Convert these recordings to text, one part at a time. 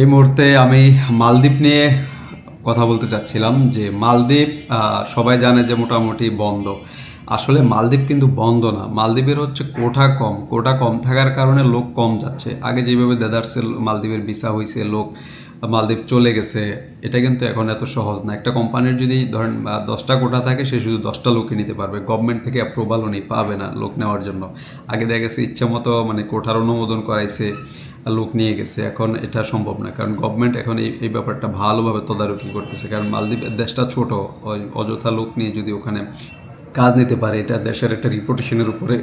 এই মুহূর্তে আমি মালদ্বীপ নিয়ে কথা বলতে চাচ্ছিলাম যে মালদ্বীপ সবাই জানে যে মোটামুটি বন্ধ। আসলে মালদ্বীপ কিন্তু বন্ধ না। মালদ্বীপের হচ্ছে কোটা কম। কোটা কম থাকার কারণে লোক কম যাচ্ছে। আগে যেভাবে দেদারসে মালদ্বীপের ভিসা হয়েছে লোক মালদ্বীপ চলে গেছে, এটা কিন্তু এখন এত সহজ না। একটা কোম্পানির যদি ধরেন দশটা কোটা থাকে, সে শুধু দশটা লোককে নিতে পারবে। গভর্নমেন্ট থেকে অ্যাপ্রুভালও নেই, পাবে না লোক নেওয়ার জন্য। আগে দেখা গেছে ইচ্ছা মতো মানে কোঠার অনুমোদন করাইছে, লোক নিয়ে গেছে। এখন এটা সম্ভব না। কারণ গভর্নমেন্ট এখন এই এই ব্যাপারটা ভালোভাবে তদারকি করতেছে। কারণ মালদ্বীপ দেশটা ছোট, ওই অযথা লোক নিয়ে যদি ওখানে কাজ নিতে পারে, এটা দেশের একটা রিপুটেশনের উপরে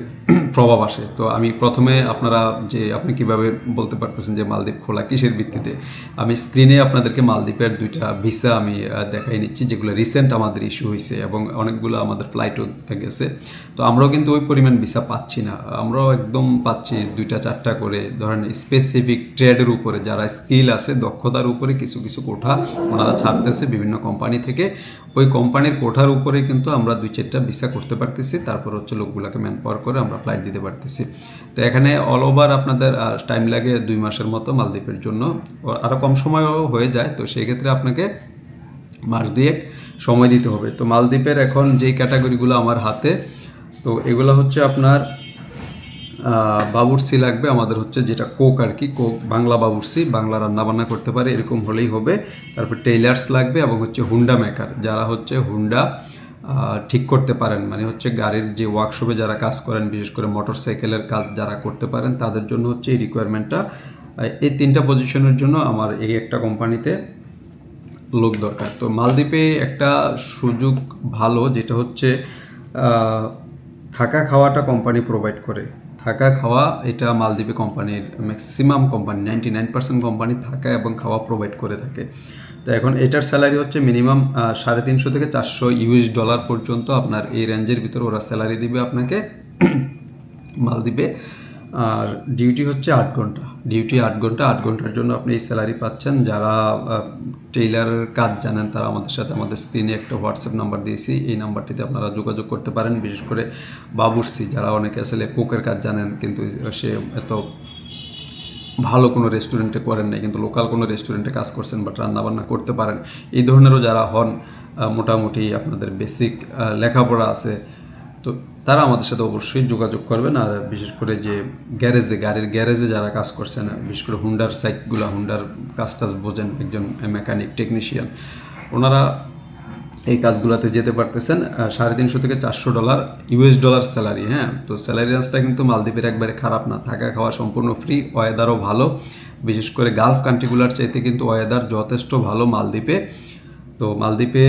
প্রভাব আসে। তো আমি প্রথমে আপনারা যে, আপনি কীভাবে বলতে পারতেছেন যে মালদ্বীপ খোলা কিসের ভিত্তিতে? আমি স্ক্রিনে আপনাদেরকে মালদ্বীপের দুইটা ভিসা আমি দেখাই নিচ্ছি, যেগুলো রিসেন্ট আমাদের ইস্যু হয়েছে এবং অনেকগুলো আমাদের ফ্লাইটও গেছে। তো আমরাও কিন্তু ওই পরিমাণ ভিসা পাচ্ছি না। আমরাও একদম পাচ্ছি দুইটা, চারটা করে, ধরেন স্পেসিফিক ট্রেডের উপরে যারা স্কিল আছে, দক্ষতার উপরে কিছু কিছু কোঠা ওনারা ছাড়তেছে বিভিন্ন কোম্পানি থেকে। ওই কোম্পানির কোঠার উপরে কিন্তু আমরা দুই, চারটা ভিসা করতে পারতেছি তারপর হচ্ছে লোকগুলোকে ম্যান পাওয়ার করে আমরা ফ্লাইট দিতে পারতেছি। তো এখানে অল ওভার আপনাদের টাইম লাগে দুই মাসের মতো মালদ্বীপের জন্য। আরও কম সময়ও হয়ে যায় তো সেই ক্ষেত্রে আপনাকে মাস দুয়েক সময় দিতে হবে। তো মালদ্বীপের এখন যেই ক্যাটাগরিগুলো আমার হাতে তো এগুলো হচ্ছে আপনার আহ, বাবুর্চি লাগবে। আমাদের হচ্ছে যেটা কোক আর কি কোক বাংলা বাবুর্চি বাংলা রান্নাবান্না করতে পারে এরকম হলেই হবে। তারপর টেইলার্স লাগবে এবং হচ্ছে হুন্ডা মেকার যারা হচ্ছে হুন্ডা ঠিক করতে পারেন। মানে হচ্ছে গাড়ির যে ওয়ার্কশপে যারা কাজ করেন, বিশেষ করে মোটর সাইকেলের কাজ যারা করতে পারেন, তাদের জন্য হচ্ছে এই রিকোয়ারমেন্টটা এই তিনটা পজিশনের জন্য আমার এই একটা কোম্পানিতে লোক দরকার। তো মালদ্বীপে একটা সুযোগ ভালো, যেটা হচ্ছে থাকা খাওয়াটা কোম্পানি প্রোভাইড করে। থাকা খাওয়া, এটা মালদ্বীপে কোম্পানির maximum company ninety nine percent company থাকা এবং খাওয়া প্রোভাইড করে থাকে। তো এখন এটার স্যালারি হচ্ছে মিনিমাম সাড়ে তিনশো থেকে চারশো ইউএস ডলার পর্যন্ত। আপনার এই রেঞ্জের ভিতরে ওরা স্যালারি দিবে আপনাকে। মালদ্বীপে আর ডিউটি হচ্ছে আট ঘণ্টা। ডিউটি আট ঘণ্টা, আট ঘণ্টার জন্য আপনি এই স্যালারি পাচ্ছেন। যারা টেইলারের কাজ জানেন, তারা আমাদের সাথে আমাদের স্ক্রিনে একটা হোয়াটসঅ্যাপ নাম্বার দিয়েছি। এই নাম্বারটিতে আপনারা যোগাযোগ করতে পারেন। বিশেষ করে বাবুর্সি যারা অনেকে আসলে কুকের কাজ জানেন, কিন্তু সে এত ভালো কোনো রেস্টুরেন্টে করেন নাই, কিন্তু লোকাল কোনো রেস্টুরেন্টে কাজ করছেন বাট রান্নাবান্না করতে পারেন। এই ধরনেরও যারা হন মোটামুটি আপনাদের বেসিক লেখাপড়া আছে তো তারা আমাদের সাথে অবশ্যই যোগাযোগ করবেন আর বিশেষ করে যে গ্যারেজে, গাড়ির গ্যারেজে যারা কাজ করছেন, বিশেষ করে হুন্ডার সাইটগুলো, হুন্ডার কাজ টাজ বোঝেন, একজন মেকানিক, টেকনিশিয়ান, ওনারা এই কাজগুলোতে যেতে পারতেছেন সাড়ে তিনশো থেকে চারশো ডলার ইউএস ডলার স্যালারি হ্যাঁ? তো স্যালারি রেঞ্জটা কিন্তু মালদ্বীপের একবারে খারাপ না। থাকা খাওয়া সম্পূর্ণ ফ্রি ওয়েদারও ভালো। বিশেষ করে গালফ কান্ট্রিগুলার চাইতে কিন্তু ওয়েদার যথেষ্ট ভালো মালদ্বীপে। তো মালদ্বীপে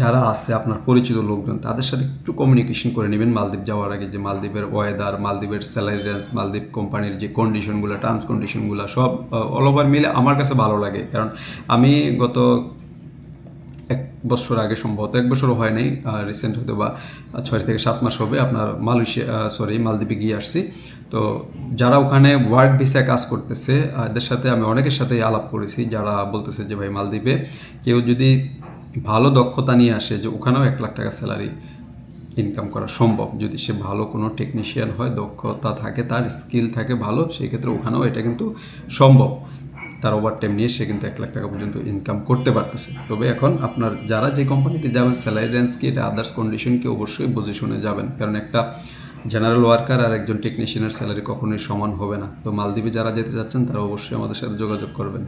যারা আছে, আপনার পরিচিত লোকজন, তাদের সাথে একটু কমিউনিকেশন করে নেবেন মালদ্বীপ যাওয়ার আগে যে মালদ্বীপের ওয়েদার মালদ্বীপের স্যালারি রেঞ্জ মালদ্বীপ কোম্পানির যে কন্ডিশনগুলো টার্মস কন্ডিশনগুলো সব অল ওভার মিলে আমার কাছে ভালো লাগে। কারণ আমি গত এক বছর আগে সম্ভবত, এক বছরও হয় নাই রিসেন্ট হতে বা ছয় থেকে সাত মাস হবে আপনার মালয়েশিয়া সরি মালদ্বীপে গিয়ে আসছি। তো যারা ওখানে ওয়ার্ক ভিসায় কাজ করতেছে এদের সাথে আমি অনেকের সাথে আলাপ করেছি, যারা বলতেছে যে, ভাই, মালদ্বীপে কেউ যদি ভালো দক্ষতা নিয়ে আসে যে ওখানেও এক লাখ টাকা স্যালারি ইনকাম করা সম্ভব। যদি সে ভালো কোনো টেকনিশিয়ান হয়, দক্ষতা থাকে, তার স্কিল থাকে ভালো, সেই ক্ষেত্রে ওখানেও এটা কিন্তু সম্ভব। তার ওভার টাইম নিয়ে সে কিন্তু এক লাখ টাকা পর্যন্ত ইনকাম করতে পারতেছে। তবে এখন আপনার যারা যে কোম্পানিতে যাবেন স্যালারি রেঞ্জ কি, এটা আদার্স কন্ডিশন কি, অবশ্যই বুঝে শুনে যাবেন। কারণ একটা জেনারেল ওয়ার্কার আর একজন টেকনিশিয়ানের স্যালারি কখনোই সমান হবে না। তো মালদ্বীপে যারা যেতে চাচ্ছেন তারা অবশ্যই আমাদের সাথে যোগাযোগ করবেন।